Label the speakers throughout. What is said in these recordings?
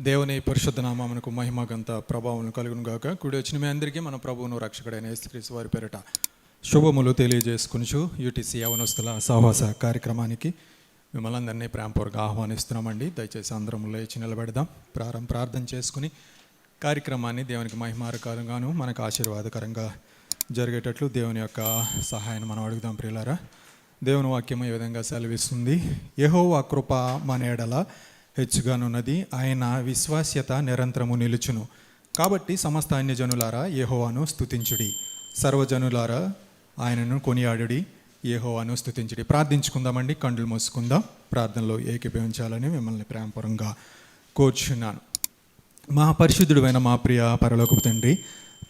Speaker 1: దేవుని పరిశుద్ధ నామమునకు మహిమ గంత ప్రభావం కలుగును గాక. కూడి వచ్చిన మీ అందరికీ మన ప్రభువును రక్షకుడైన యేసుక్రీస్తు వారి పేరిట శుభములు తెలియజేసుకునిచు యూటీసీ యవనస్తుల సహవాస కార్యక్రమానికి మిమ్మల్ని అందరినీ ప్రేమపూర్వక ఆహ్వానిస్తున్నామండి. దయచేసి అందరం లేచి నిలబెడదాం. ప్రారంభ ప్రార్థన చేసుకుని కార్యక్రమాన్ని దేవునికి మహిమారకరంగాను మనకు ఆశీర్వాదకరంగా జరిగేటట్లు దేవుని యొక్క సహాయాన్ని మనం అడుగుదాం ప్రియులారా. దేవుని వాక్యం ఈ విధంగా సెలవిస్తుంది? యెహోవా కృప మన ఎడల హెచ్చుగానున్నది. ఆయన విశ్వాస్యత నిరంతరము నిలుచును. కాబట్టి సమస్త అన్యజనులారా యహోవాను స్థుతించుడి సర్వజనులారా ఆయనను కొనియాడుడి. ఏహోవాను స్తుతించుడి. ప్రార్థించుకుందామండి. కండ్లు మూసుకుందాం. ప్రార్థనలో ఏకీభవించాలని మిమ్మల్ని ప్రేమపరంగా కోర్చున్నాను. మా పరిశుద్ధుడైన మా ప్రియ పరలోకపు తండ్రి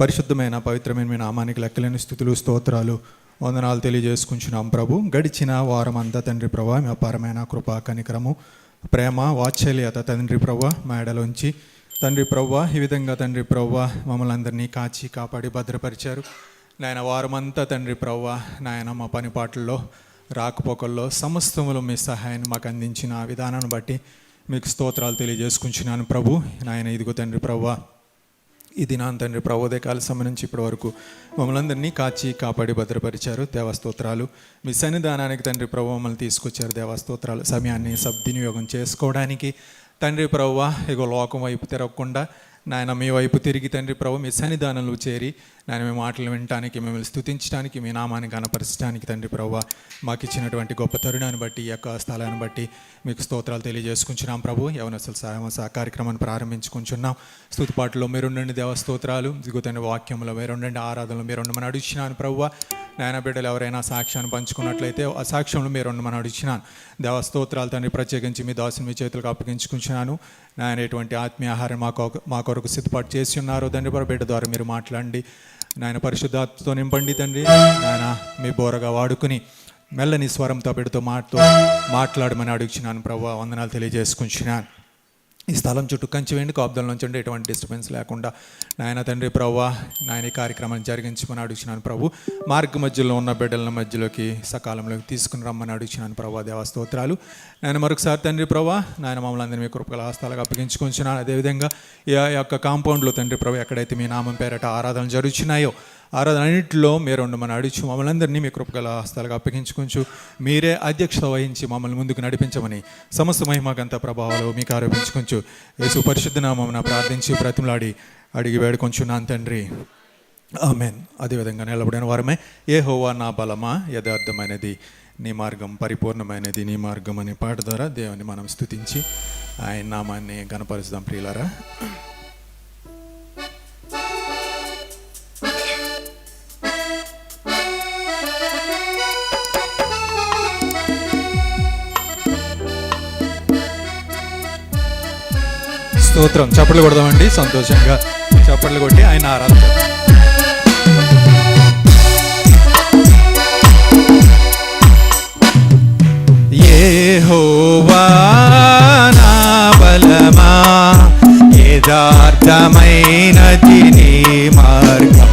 Speaker 1: పరిశుద్ధమైన పవిత్రమైన మీ నామానికి లెక్కలేని స్థుతులు స్తోత్రాలు వందనాలు తెలియజేసుకుంటున్నాం ప్రభు. గడిచిన వారం అంతా తండ్రి ప్రభా మీ అపారమైన కృపా కనికరము ప్రేమ వాత్సల్యత తండ్రి ప్రవ్వ మా ఎడలోంచి తండ్రి ప్రవ్వ ఈ విధంగా తండ్రి ప్రవ్వ మమ్మల్ని అందరినీ కాచి కాపాడి భద్రపరిచారు. నాయన వారమంతా తండ్రి ప్రవ్వ నాయన మా పనిపాట్లలో రాకపోకల్లో సమస్తములు మీ సహాయాన్ని మాకు అందించిన విధానాన్ని బట్టి మీకు స్తోత్రాలు తెలియజేసుకుంటున్నాను ప్రభు. నాయన ఇదిగో తండ్రి ప్రవ్వ ఈ దినాన్ తండ్రి ప్రవోదయకాల సమయం నుంచి ఇప్పటి వరకు మమ్మల్ని అందరినీ కాచి కాపాడి భద్రపరిచారు. దేవస్తోత్రాలు మీ సన్నిధానానికి తండ్రి ప్రభు మమ్మల్ని తీసుకొచ్చారు. దేవస్తోత్రాలు సమయాన్ని సద్వినియోగం చేసుకోవడానికి. తండ్రి ప్రవ్వ ఇగో లోకం వైపు తిరగకుండా నాయన మీ వైపు తిరిగి తండ్రి ప్రభు మీ సన్నిధానంలో చేరి నాయన మీ మాటలు వినటానికి మిమ్మల్ని స్థుతించడానికి మీ నామాన్ని కనపరచడానికి తండ్రి ప్రభు మాకు ఇచ్చినటువంటి గొప్ప తరుణాన్ని బట్టి ఈ యొక్క స్థలాన్ని బట్టి మీకు స్తోత్రాలు తెలియజేసుకుంటున్నాం ప్రభు. యవనసలు సహ కార్యక్రమాన్ని ప్రారంభించుకుంటున్నాం. స్తుతిపాటలో మీరుండండి దేవ స్తోత్రాలు. దిగుతండి వాక్యంలో మీరుండండి ఆరాధనలో మీరుండమని అడుగుతున్నాను ప్రభు. నాయన బిడ్డలు ఎవరైనా సాక్ష్యాన్ని పంచుకున్నట్లయితే ఆ సాక్ష్యంలో మీరు ఉండమని అడిగినాను దేవస్తోత్రాలు తండ్రి ప్రత్యేకించి మీ దాసుని మీ చేతులకు అప్పగించుకుంటున్నాను. నాయన ఎటువంటి ఆత్మీయ ఆహారం మాకు కొరకు సిద్ధపాటు చేసి ఉన్నారు. తండ్రి ప్రభు బిడ్డ ద్వారా మీరు మాట్లాడండి. నాయన పరిశుద్ధాత్మతో నింపండి తండ్రి. నాయన మీ బోరగా వాడుకుని మెల్లని స్వరంతో బిడ్డతో మాటతో మాట్లాడమని అడుగుచున్నాను ప్రభు. వందనాలు తెలియజేసుకుంటున్నాను. ఈ స్థలం చుట్టూ కంచి వెండి కాపుదల నుంచి ఎటువంటి డిస్టర్బెన్స్ లేకుండా. నాయన తండ్రి ప్రవ్వా నాయన ఈ కార్యక్రమాన్ని జరిగించమని అడుగుచున్నాను ప్రభు. మార్గ మధ్యలో ఉన్న బిడ్డల మధ్యలోకి సకాలంలోకి తీసుకుని రమ్మని అడుగుచున్నాను ప్రభా. దేవ స్తోత్రాలు. నాయన మరొకసారి తండ్రి ప్రభా నాయన మమ్మల్ని అందరినీ మీ కృపల హస్తాలకు అప్పగించుకుంటున్నాను అదేవిధంగా ఈ యొక్క కాంపౌండ్లో తండ్రి ప్రభు ఎక్కడైతే మీ నామం పేరట ఆరాధనలు జరుగుతున్నాయో ఆరాధన అన్నింటిలో మీరు ఉండమని అడుచు మమ్మల్ని అందరినీ మీ కృపగల హస్తాలుగా అప్పగించుకుంటూ మీరే అధ్యక్షత వహించి మమ్మల్ని ముందుకు నడిపించమని సమస్త మహిమగంత ప్రభావాలు మీకు ఆరోపించుకుంటూ యేసు పరిశుద్ధ నామం ప్రార్థించి బ్రతిమలాడి అడిగి వేడుకొంచున్నాను తండ్రి. ఆమెన్. అదేవిధంగా నిలబడిన వారమే ఏ హోవా నా బలమా యథార్థమైనది నీ మార్గం పరిపూర్ణమైనది నీ మార్గం అనే పాట ద్వారా దేవుని మనం స్తుతించి ఆయన నామాన్ని గణపరుస్తాం ప్రియులారా. స్తోత్రం. చప్పట్లు కొడదామండి. సంతోషంగా చప్పట్లు కొట్టి ఆయన ఆరాధన
Speaker 2: యెహోవా నా బలమా యథార్థమైనది నీ మార్గం.